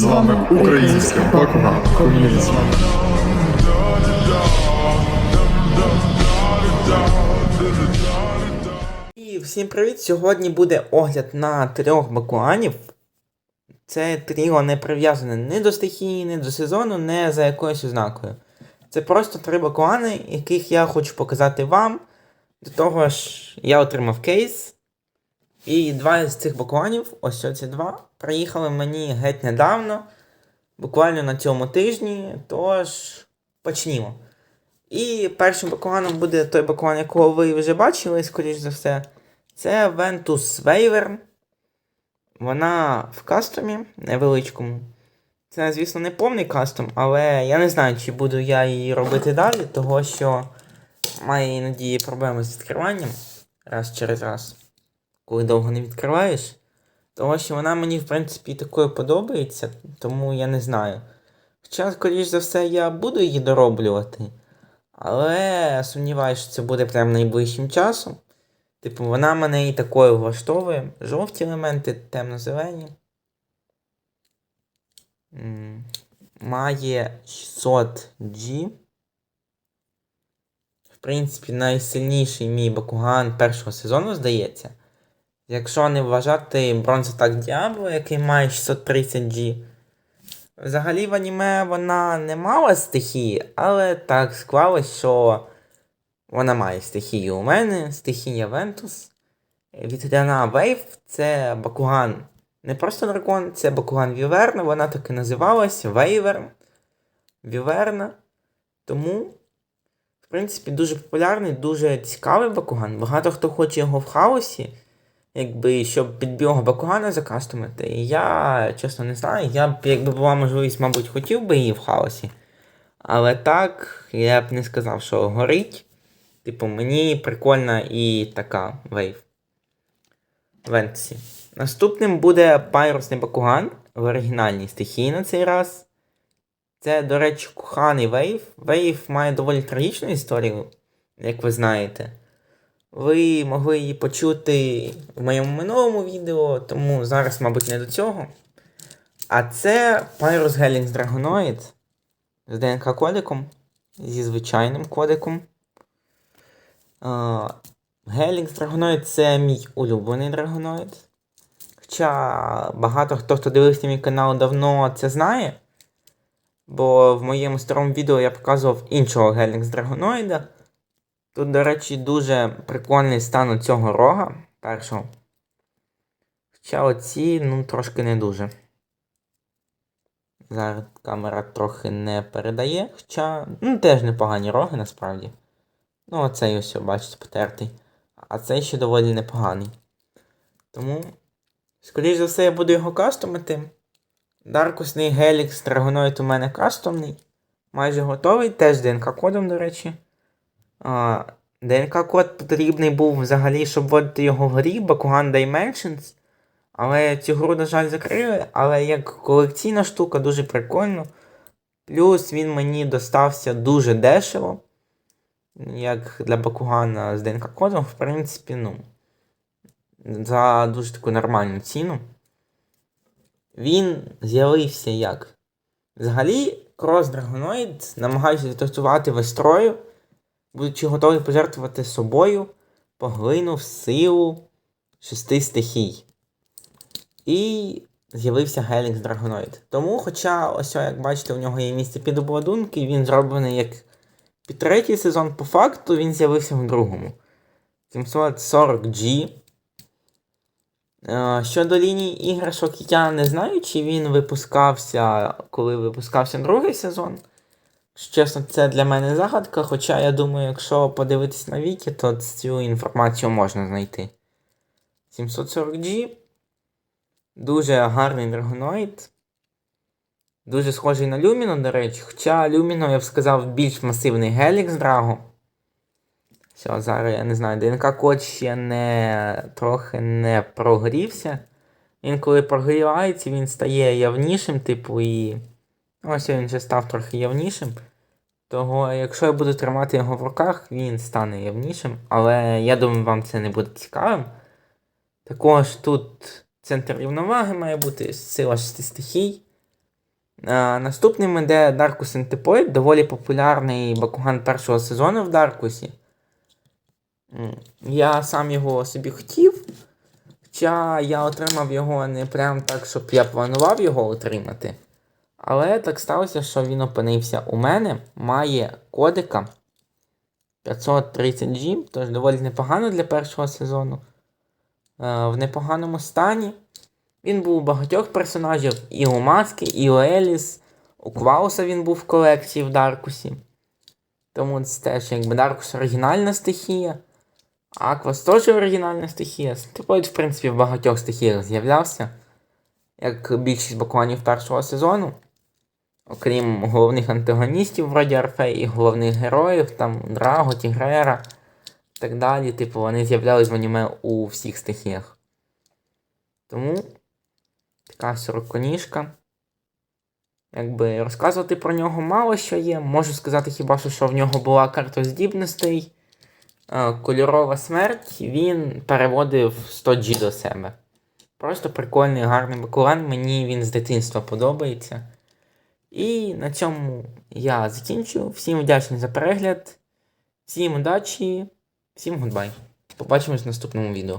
з вами українське Бакуган ком'юніті. І всім привіт! Сьогодні буде огляд на трьох бакуанів. Це тріо не прив'язане ні до стихії, ні до сезону, не за якоюсь ознакою. Це просто три бакуани, яких я хочу показати вам. До того ж, я отримав кейс. І два з цих бакуанів, ось ці два, приїхали мені геть недавно, буквально на цьому тижні. Тож почнімо. І першим бакуаном буде той бакуан, якого ви вже бачили, скоріш за все. Це Ventus Waver. Вона в кастомі невеличкому. Це, звісно, не повний кастом, але я не знаю, чи буду я її робити далі, того що має іноді проблеми з відкриванням раз через раз, коли довго не відкриваєш. Того що вона мені, в принципі, такою подобається, тому я не знаю. Хоча, скоріш за все, я буду її дороблювати. Але сумніваюся, що це буде прямо найближчим часом. Типу, вона мене і такою влаштовує. Жовті елементи, темно-зелені. Має 600 G. В принципі, найсильніший мій Бакуган першого сезону, здається. Якщо не вважати бронзатак Діабло, який має 630 G. Взагалі в аніме вона не мала стихії, але так склалось, що вона має стихію у мене, стихія Вентус. Вітряна Вейв це Бакуган. Не просто дракон, це Бакуган Віверна, вона так і називалась Вейвер. Віверна. Тому, в принципі, дуже популярний, дуже цікавий Бакуган. Багато хто хоче його в хаосі, якби, щоб під білого Бакугана закастомити. Я, чесно, не знаю. Я б, якби була можливість, мабуть, хотів би її в хаосі. Але так, я б не сказав, що горить. Типу, мені прикольна і така вейв. Вентсі. Наступним буде Пайрусний Бакуган в оригінальній стихії на цей раз. Це, до речі, коханий Вейв. Вейв має доволі трагічну історію, як ви знаєте. Ви могли її почути в моєму минулому відео, тому зараз, мабуть, не до цього. А це Pyrus Helix Dragonoid з ДНК кодиком, зі звичайним кодиком. Гелікс Драгоноїд це мій улюблений драгоноїд. Хоча багато хто, хто дивився мій канал давно це знає. Бо в моєму старому відео я показував іншого Гелікс Драгоноїда. Тут, до речі, дуже прикольний стан у цього рога першого. Хоча оці, ну, трошки не дуже. Зараз камера трохи не передає, хоча, ну, теж непогані роги насправді. Ну, оцей ось, бачите, потертий. А цей ще доволі непоганий. Тому, скоріш за все, я буду його кастомити. Даркусний Гелікс Драгоноїд у мене кастомний. Майже готовий. Теж ДНК-кодом, до речі. А, ДНК-код потрібний був взагалі, щоб вводити його в грі, Bakugan Dimensions. Але цю гру, на жаль, закрили. Але як колекційна штука, дуже прикольно. Плюс він мені достався дуже дешево як для Бакугана з ДНК кодом, в принципі, ну, за дуже таку нормальну ціну. Він з'явився як? Взагалі, Крос Драгоноїд намагаюся застосувати вестрою, будучи готовий пожертвувати собою, поглинув силу шести стихій. І з'явився Гелікс Драгоноїд. Тому, хоча, ось, як бачите, у нього є місце під обладунки, він зроблений як і третій сезон, по факту, він з'явився в другому. 740G. Е, щодо лінії іграшок, я не знаю, чи він випускався, коли випускався другий сезон. Чесно, це для мене загадка, хоча я думаю, якщо подивитись на Вікі, то цю інформацію можна знайти. 740G. Дуже гарний драгоноїд. Дуже схожий на Люміно, до речі. Хоча Люміно, я б сказав, більш масивний Гелікс Драго. Все, зараз я не знаю, ДНК код ще не трохи не прогрівся. Він коли прогрівається, він стає явнішим, типу, і. Ось він вже став трохи явнішим. Того, якщо я буду тримати його в руках, він стане явнішим. Але я думаю, вам це не буде цікавим. Також тут центр рівноваги має бути сила шести стихій. Е, наступним іде Даркус Антипоїд, доволі популярний Бакуган першого сезону в Даркусі. Я сам його собі хотів. Хоча я отримав його не прям так, щоб я планував його отримати. Але так сталося, що він опинився у мене, має кодика 530G, тож доволі непогано для першого сезону. Е, в непоганому стані. Він був у багатьох персонажів, і у Маски, і у Еліс. У Квауса він був в колекції в Даркусі. Тому це теж якби Даркус оригінальна стихія. Аквас теж оригінальна стихія. Степоїд, в принципі, в багатьох стихіях з'являвся. Як більшість бакуанів першого сезону. Окрім головних антагоністів, вроді Арфей, і головних героїв, там Драго, Тігрера і так далі. Типу, вони з'являлись в аніме у всіх стихіях. Тому така сороконіжка. Якби розказувати про нього мало що є. Можу сказати хіба що, що в нього була карта здібностей. Е, Кольорова смерть, він переводив 100G до себе. Просто прикольний, гарний бакулан. Мені він з дитинства подобається. І на цьому я закінчу. Всім вдячний за перегляд. Всім удачі, всім гудбай. Побачимось в наступному відео.